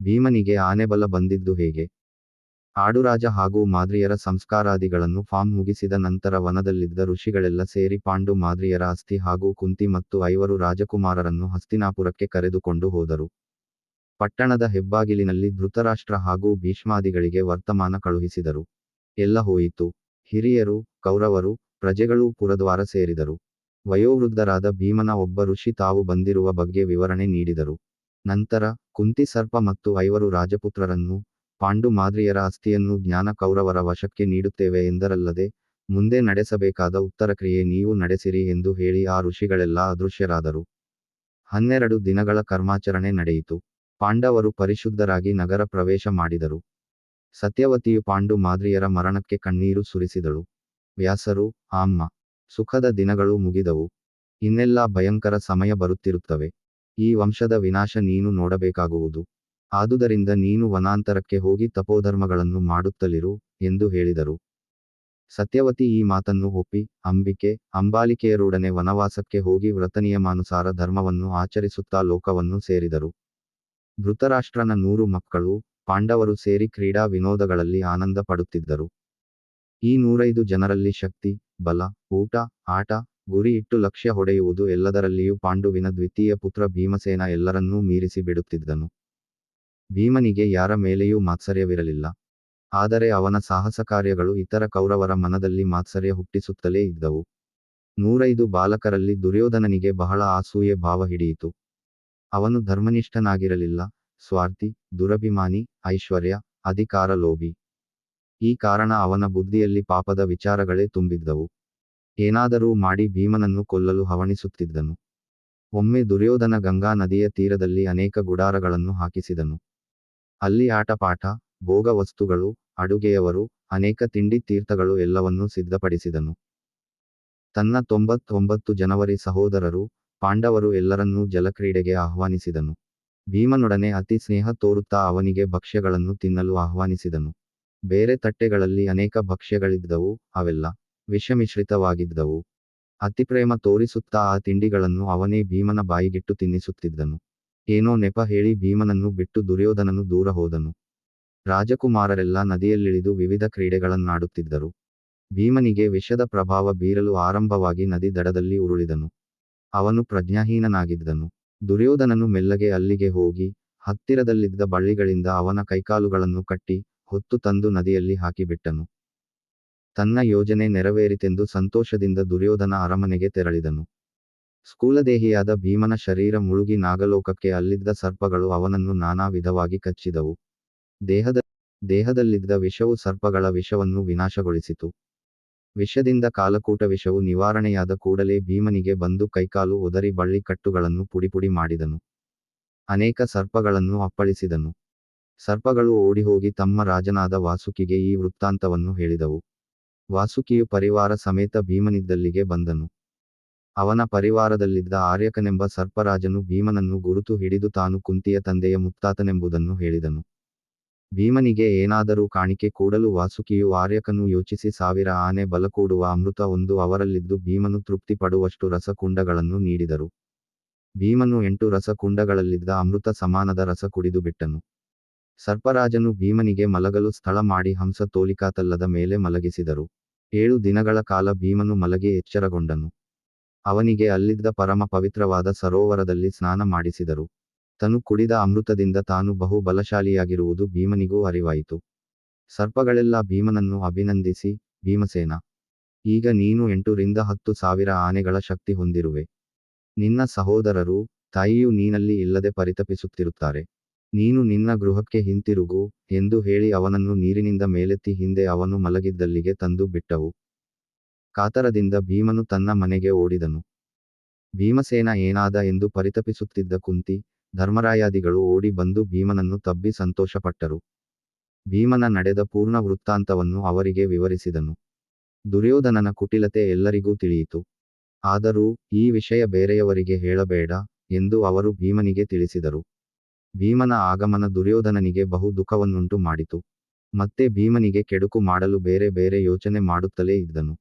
ಭೀಮನಿಗೆ ಆನೆಬಲ ಬಂದಿದ್ದು ಹೇಗೆ? ಆಡುರಾಜ ಹಾಗೂ ಮಾದ್ರಿಯರ ಸಂಸ್ಕಾರಾದಿಗಳನ್ನು ಫಾರ್ಮ್ ಮುಗಿಸಿದ ನಂತರ ವನದಲ್ಲಿದ್ದ ಋಷಿಗಳೆಲ್ಲ ಸೇರಿ ಪಾಂಡು, ಮಾದ್ರಿಯರ ಅಸ್ಥಿ ಹಾಗೂ ಕುಂತಿ ಮತ್ತು ಐವರು ರಾಜಕುಮಾರರನ್ನು ಹಸ್ತಿನಾಪುರಕ್ಕೆ ಕರೆದುಕೊಂಡು ಹೋದರು. ಪಟ್ಟಣದ ಹೆಬ್ಬಾಗಿಲಿನಲ್ಲಿ ಧೃತರಾಷ್ಟ್ರ ಹಾಗೂ ಭೀಷ್ಮಾದಿಗಳಿಗೆ ವರ್ತಮಾನ ಕಳುಹಿಸಿದರು. ಎಲ್ಲ ಹೋಯಿತು. ಹಿರಿಯರು, ಕೌರವರು, ಪ್ರಜೆಗಳೂ ಪುರದ್ವಾರ ಸೇರಿದರು. ವಯೋವೃದ್ಧರಾದ ಭೀಮನ ಒಬ್ಬ ಋಷಿ ತಾವು ಬಂದಿರುವ ಬಗ್ಗೆ ವಿವರಣೆ ನೀಡಿದರು. ನಂತರ ಕುಂತಿ ಸರ್ಪ ಮತ್ತು ಐವರು ರಾಜಪುತ್ರರನ್ನು, ಪಾಂಡು ಮಾದ್ರಿಯರ ಅಸ್ಥಿಯನ್ನು ಜ್ಞಾನ ಕೌರವರ ವಶಕ್ಕೆ ನೀಡುತ್ತೇವೆ ಎಂದರಲ್ಲದೆ, ಮುಂದೆ ನಡೆಸಬೇಕಾದ ಉತ್ತರ ಕ್ರಿಯೆ ನೀವು ನಡೆಸಿರಿ ಎಂದು ಹೇಳಿ ಆ ಋಷಿಗಳೆಲ್ಲ ಅದೃಶ್ಯರಾದರು. ಹನ್ನೆರಡು ದಿನಗಳ ಕರ್ಮಾಚರಣೆ ನಡೆಯಿತು. ಪಾಂಡವರು ಪರಿಶುದ್ಧರಾಗಿ ನಗರ ಪ್ರವೇಶ ಮಾಡಿದರು. ಸತ್ಯವತಿಯು ಪಾಂಡು ಮಾದ್ರಿಯರ ಮರಣಕ್ಕೆ ಕಣ್ಣೀರು ಸುರಿಸಿದಳು. ವ್ಯಾಸರು ಆಮ್ಮ ಸುಖದ ದಿನಗಳು ಮುಗಿದವು. ಇನ್ನೆಲ್ಲ ಭಯಂಕರ ಸಮಯ ಬರುತ್ತಿರುತ್ತವೆ. ಈ ವಂಶದ ವಿನಾಶ ನೀನು ನೋಡಬೇಕಾಗುವುದು. ಆದುದರಿಂದ ನೀನು ವನಾಂತರಕ್ಕೆ ಹೋಗಿ ತಪೋಧರ್ಮಗಳನ್ನು ಮಾಡುತ್ತಲಿರು ಎಂದು ಹೇಳಿದರು. ಸತ್ಯವತಿ ಈ ಮಾತನ್ನು ಒಪ್ಪಿ, ಅಂಬಿಕೆ, ಅಂಬಾಲಿಕೆಯರೊಡನೆ ವನವಾಸಕ್ಕೆ ಹೋಗಿ ವ್ರತನಿಯಮಾನುಸಾರ ಧರ್ಮವನ್ನು ಆಚರಿಸುತ್ತಾ ಲೋಕವನ್ನು ಸೇರಿದರು. ಧೃತರಾಷ್ಟ್ರನ ನೂರು ಮಕ್ಕಳು, ಪಾಂಡವರು ಸೇರಿ ಕ್ರೀಡಾ ವಿನೋದಗಳಲ್ಲಿ ಆನಂದ ಪಡುತ್ತಿದ್ದರು. ಈ ನೂರೈದು ಜನರಲ್ಲಿ ಶಕ್ತಿ, ಬಲ, ಊಟ, ಆಟ ಗುರಿ ಇಟ್ಟು ಲಕ್ಷ್ಯ ಹೊಡೆಯುವುದು ಎಲ್ಲದರಲ್ಲಿಯೂ ಪಾಂಡುವಿನ ದ್ವಿತೀಯ ಪುತ್ರ ಭೀಮಸೇನ ಎಲ್ಲರನ್ನೂ ಮೀರಿಸಿ ಬಿಡುತ್ತಿದ್ದನು. ಭೀಮನಿಗೆ ಯಾರ ಮೇಲೆಯೂ ಮಾತ್ಸರ್ಯವಿರಲಿಲ್ಲ. ಆದರೆ ಅವನ ಸಾಹಸ ಕಾರ್ಯಗಳು ಇತರ ಕೌರವರ ಮನದಲ್ಲಿ ಮಾತ್ಸರ್ಯ ಹುಟ್ಟಿಸುತ್ತಲೇ ಇದ್ದವು. ನೂರೈದು ಬಾಲಕರಲ್ಲಿ ದುರ್ಯೋಧನನಿಗೆ ಬಹಳ ಆಸೂಯೆ ಭಾವ ಹಿಡಿಯಿತು. ಅವನು ಧರ್ಮನಿಷ್ಠನಾಗಿರಲಿಲ್ಲ. ಸ್ವಾರ್ಥಿ, ದುರಭಿಮಾನಿ, ಐಶ್ವರ್ಯ ಅಧಿಕಾರ ಲೋಭಿ ಈ ಕಾರಣ ಅವನ ಬುದ್ಧಿಯಲ್ಲಿ ಪಾಪದ ವಿಚಾರಗಳೇ ತುಂಬಿದ್ದವು. ಏನಾದರೂ ಮಾಡಿ ಭೀಮನನ್ನು ಕೊಲ್ಲಲು ಹವಣಿಸುತ್ತಿದ್ದನು. ಒಮ್ಮೆ ದುರ್ಯೋಧನ ಗಂಗಾ ನದಿಯ ತೀರದಲ್ಲಿ ಅನೇಕ ಗುಡಾರಗಳನ್ನು ಹಾಕಿಸಿದನು. ಅಲ್ಲಿ ಆಟಪಾಠ ಭೋಗ ವಸ್ತುಗಳು ಅಡುಗೆಯವರು, ಅನೇಕ ತಿಂಡಿ ತೀರ್ಥಗಳು ಎಲ್ಲವನ್ನೂ ಸಿದ್ಧಪಡಿಸಿದನು. ತನ್ನ ತೊಂಬತ್ತೊಂಬತ್ತು ಜನವರಿ ಸಹೋದರರು, ಪಾಂಡವರು ಎಲ್ಲರನ್ನೂ ಜಲಕ್ರೀಡೆಗೆ ಆಹ್ವಾನಿಸಿದನು. ಭೀಮನೊಡನೆ ಅತಿ ಸ್ನೇಹ ತೋರುತ್ತಾ ಅವನಿಗೆ ಭಕ್ಷ್ಯಗಳನ್ನು ತಿನ್ನಲು ಆಹ್ವಾನಿಸಿದನು. ಬೇರೆ ತಟ್ಟೆಗಳಲ್ಲಿ ಅನೇಕ ಭಕ್ಷ್ಯಗಳಿದ್ದವು, ಅವೆಲ್ಲ ವಿಷಮಿಶ್ರಿತವಾಗಿದ್ದವು. ಅತಿಪ್ರೇಮ ತೋರಿಸುತ್ತಾ ಆ ತಿಂಡಿಗಳನ್ನು ಅವನೇ ಭೀಮನ ಬಾಯಿಗಿಟ್ಟು ತಿನ್ನಿಸುತ್ತಿದ್ದನು. ಏನೋ ನೆಪ ಹೇಳಿ ಭೀಮನನ್ನು ಬಿಟ್ಟು ದುರ್ಯೋಧನನು ದೂರ ಹೋದನು. ರಾಜಕುಮಾರರೆಲ್ಲ ನದಿಯಲ್ಲಿಳಿದು ವಿವಿಧ ಕ್ರೀಡೆಗಳನ್ನಾಡುತ್ತಿದ್ದರು. ಭೀಮನಿಗೆ ವಿಷದ ಪ್ರಭಾವ ಬೀರಲು ಆರಂಭವಾಗಿ ನದಿ ದಡದಲ್ಲಿ ಉರುಳಿದನು. ಅವನು ಪ್ರಜ್ಞಾಹೀನನಾಗಿದ್ದನು. ದುರ್ಯೋಧನನು ಮೆಲ್ಲಗೆ ಅಲ್ಲಿಗೆ ಹೋಗಿ, ಹತ್ತಿರದಲ್ಲಿದ್ದ ಬಳ್ಳಿಗಳಿಂದ ಅವನ ಕೈಕಾಲುಗಳನ್ನು ಕಟ್ಟಿ, ಹೊತ್ತು ತಂದು ನದಿಯಲ್ಲಿ ಹಾಕಿಬಿಟ್ಟನು. ತನ್ನ ಯೋಜನೆ ನೆರವೇರಿತೆಂದು ಸಂತೋಷದಿಂದ ದುರ್ಯೋಧನ ಅರಮನೆಗೆ ತೆರಳಿದನು. ಸ್ಕೂಲದೇಹಿಯಾದ ಭೀಮನ ಶರೀರ ಮುಳುಗಿ ನಾಗಲೋಕಕ್ಕೆ ಅಲ್ಲಿದ್ದ ಸರ್ಪಗಳು ಅವನನ್ನು ನಾನಾ ವಿಧವಾಗಿ ಕಚ್ಚಿದವು. ದೇಹದ, ದೇಹದಲ್ಲಿದ್ದ ವಿಷವು ಸರ್ಪಗಳ ವಿಷವನ್ನು ವಿನಾಶಗೊಳಿಸಿತು. ವಿಷದಿಂದ ಕಾಲಕೂಟ ವಿಷವು ನಿವಾರಣೆಯಾದ ಕೂಡಲೇ ಭೀಮನಿಗೆ ಬಂದು ಕೈಕಾಲು ಒದರಿ ಬಳ್ಳಿ ಕಟ್ಟುಗಳನ್ನು ಪುಡಿಪುಡಿ ಮಾಡಿದನು. ಅನೇಕ ಸರ್ಪಗಳನ್ನು ಅಪ್ಪಳಿಸಿದನು. ಸರ್ಪಗಳು ಓಡಿಹೋಗಿ ತಮ್ಮ ರಾಜನಾದ ವಾಸುಕಿಗೆ ಈ ವೃತ್ತಾಂತವನ್ನು ಹೇಳಿದವು. ವಾಸುಕಿಯು ಪರಿವಾರ ಸಮೇತ ಭೀಮನಿದ್ದಲ್ಲಿಗೆ ಬಂದನು. ಅವನ ಪರಿವಾರದಲ್ಲಿದ್ದ ಆರ್ಯಕನೆಂಬ ಸರ್ಪರಾಜನು ಭೀಮನನ್ನು ಗುರುತು ಹಿಡಿದು ತಾನು ಕುಂತಿಯ ತಂದೆಯ ಮುತ್ತಾತನೆಂಬುದನ್ನು ಹೇಳಿದನು. ಭೀಮನಿಗೆ ಏನಾದರೂ ಕಾಣಿಕೆ ಕೂಡಲು ವಾಸುಕಿಯು ಆರ್ಯಕನು ಯೋಚಿಸಿ ಸಾವಿರ ಆನೆ ಬಲಕೂಡುವ ಅಮೃತ ಒಂದು ಅವರಲ್ಲಿದ್ದು ಭೀಮನು ತೃಪ್ತಿ ಪಡುವಷ್ಟು ರಸಕುಂಡಗಳನ್ನು ನೀಡಿದರು. ಭೀಮನು ಎಂಟು ರಸಕುಂಡಗಳಲ್ಲಿದ್ದ ಅಮೃತ ಸಮಾನದ ರಸ ಕುಡಿದು ಬಿಟ್ಟನು. ಸರ್ಪರಾಜನು ಭೀಮನಿಗೆ ಮಲಗಲು ಸ್ಥಳ ಮಾಡಿ ಹಂಸ ತೋಲಿಕಾತಲ್ಲದ ಮೇಲೆ ಮಲಗಿಸಿದರು. ಏಳು ದಿನಗಳ ಕಾಲ ಭೀಮನು ಮಲಗಿ ಎಚ್ಚರಗೊಂಡನು. ಅವನಿಗೆ ಅಲ್ಲಿದ್ದ ಪರಮ ಪವಿತ್ರವಾದ ಸರೋವರದಲ್ಲಿ ಸ್ನಾನ ಮಾಡಿಸಿದರು. ತನು ಕುಡಿದ ಅಮೃತದಿಂದ ತಾನು ಬಹು ಬಲಶಾಲಿಯಾಗಿರುವುದು ಭೀಮನಿಗೂ ಅರಿವಾಯಿತು. ಸರ್ಪಗಳೆಲ್ಲ ಭೀಮನನ್ನು ಅಭಿನಂದಿಸಿ, ಭೀಮಸೇನ, ಈಗ ನೀನು ಎಂಟರಿಂದ ಹತ್ತು ಸಾವಿರ ಆನೆಗಳ ಶಕ್ತಿ ಹೊಂದಿರುವೆ. ನಿನ್ನ ಸಹೋದರರು, ತಾಯಿಯು ನೀನಲ್ಲಿ ಇಲ್ಲದೆ ಪರಿತಪಿಸುತ್ತಿರುತ್ತಾರೆ. ನೀನು ನಿನ್ನ ಗೃಹಕ್ಕೆ ಹಿಂತಿರುಗು ಎಂದು ಹೇಳಿ ಅವನನ್ನು ನೀರಿನಿಂದ ಮೇಲೆತ್ತಿ ಹಿಂದೆ ಅವನು ಮಲಗಿದ್ದಲ್ಲಿಗೆ ತಂದು ಬಿಟ್ಟವು. ಕಾತರದಿಂದ ಭೀಮನು ತನ್ನ ಮನೆಗೆ ಓಡಿದನು. ಭೀಮಸೇನ ಏನಾದ ಎಂದು ಪರಿತಪಿಸುತ್ತಿದ್ದ ಕುಂತಿ, ಧರ್ಮರಾಯಾದಿಗಳು ಓಡಿ ಬಂದು ಭೀಮನನ್ನು ತಬ್ಬಿ ಸಂತೋಷಪಟ್ಟರು. ಭೀಮನ ನಡೆದ ಪೂರ್ಣ ವೃತ್ತಾಂತವನ್ನು ಅವರಿಗೆ ವಿವರಿಸಿದನು. ದುರ್ಯೋಧನನ ಕುಟಿಲತೆ ಎಲ್ಲರಿಗೂ ತಿಳಿಯಿತು. ಆದರೂ ಈ ವಿಷಯ ಬೇರೆಯವರಿಗೆ ಹೇಳಬೇಡ ಎಂದು ಅವರು ಭೀಮನಿಗೆ ತಿಳಿಸಿದರು. ಭೀಮನ ಆಗಮನ ದುರ್ಯೋಧನನಿಗೆ ಬಹು ದುಃಖವನ್ನುಂಟು ಮಾಡಿತು. ಮತ್ತೆ ಭೀಮನಿಗೆ ಕೆಡುಕು ಮಾಡಲು ಬೇರೆ ಬೇರೆ ಯೋಚನೆ ಮಾಡುತ್ತಲೇ ಇದ್ದನು.